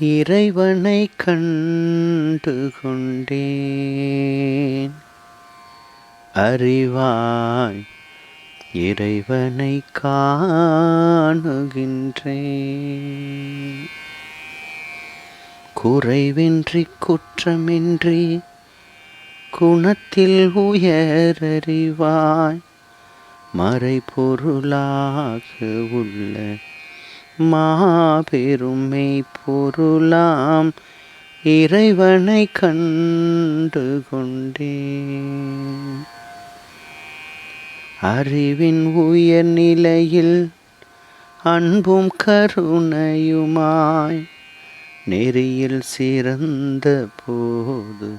இறைவனை கண்டு கொண்டேன் அறிவாய் இறைவனை காணுகின்றேன். குறைவின்றி குற்றமின்றி குணத்தில் உயரறிவாய் மறைபொருளாக உள்ள மாபெருமை பொருளாம் இறைவனை கண்டு கொண்டேன் அறிவின் உயர்நிலையில் அன்பும் கருணையுமாய் நெறியில் சிறந்த போது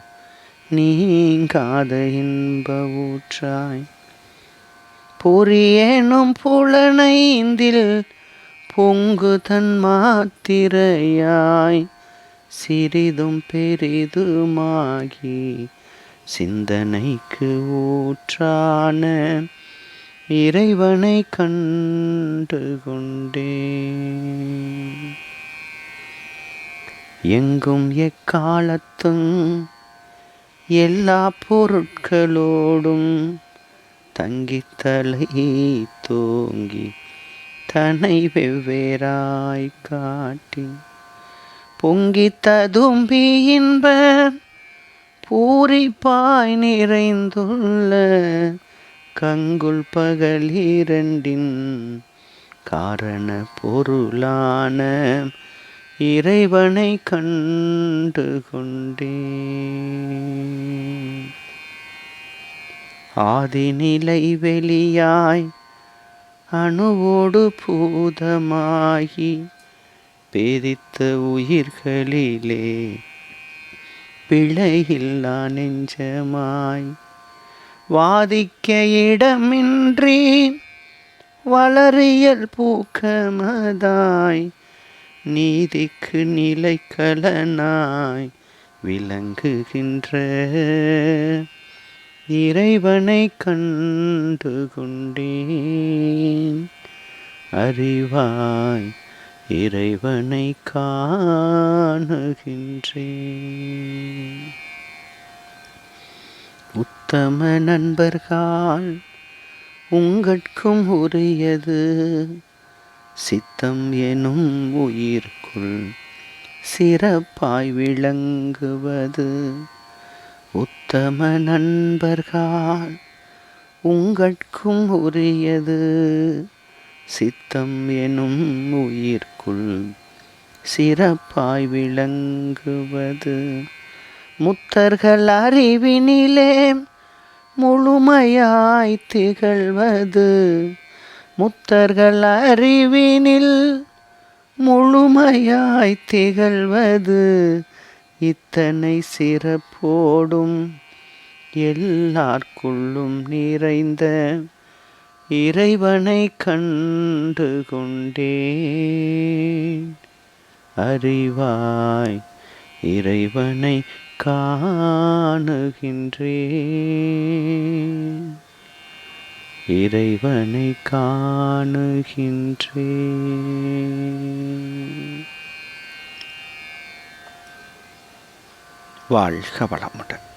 நீங்காத இன்ப ஊற்றாய். பொறியேனும் புலனைந்தில் பொங்கு தன் மாத்திரையாய் சிறிதும் பெரிதுமாகி சிந்தனைக்கு ஊற்றான இறைவனை கண்டு கொண்டே எங்கும் எக்காலத்தும் எல்லா பொருட்களோடும் தங்கித்தலை தோங்கி தனை வெவ்வேறாய் காட்டி. பொங்கி ததும்பி இன்ப பூரிப்பாய் நிறைந்துள்ள கங்குல் பகலிரண்டின் காரண பொருளான இறைவனை கண்டு கொண்டே. ஆதிநிலை வெளியாய் அணுவோடு பூதமாகி பேதித்த உயிர்களிலே பிழையில்லா நெஞ்சமாய் வாதிக்க இடமின்றி வளரியல் பூக்கமதாய் நீதிக்கு நிலைக்கலனாய் விளங்குகின்ற இறைவனை கண்டு கொண்டேன் அறிவாய் இறைவனை காணுகின்றேன். உத்தம நண்பர்கள் உங்கட்கும் உரியது. சித்தம் எனும் உயிர்க்குள் சிறப்பாய் விளங்குவது. உத்தம நண்பர்கள் உங்கட்கும் உரியது. சித்தம் எனும் உயிர்க்குள் சிறப்பாய் விளங்குவது. முத்தர்கள் அறிவினிலே முழுமையாய் திகழ்வது. முத்தர்கள் அறிவினில் முழுமையாய் திகழ்வது. இத்தனை சிறப்போடும் எல்லார்க்குள்ளும் நிறைந்த இறைவனை கண்டு கொண்டேன் அறிவாய் இறைவனை காணுகின்றேன். இறைவனை காணுகின்றேன். வாழ்க வளமுடன்.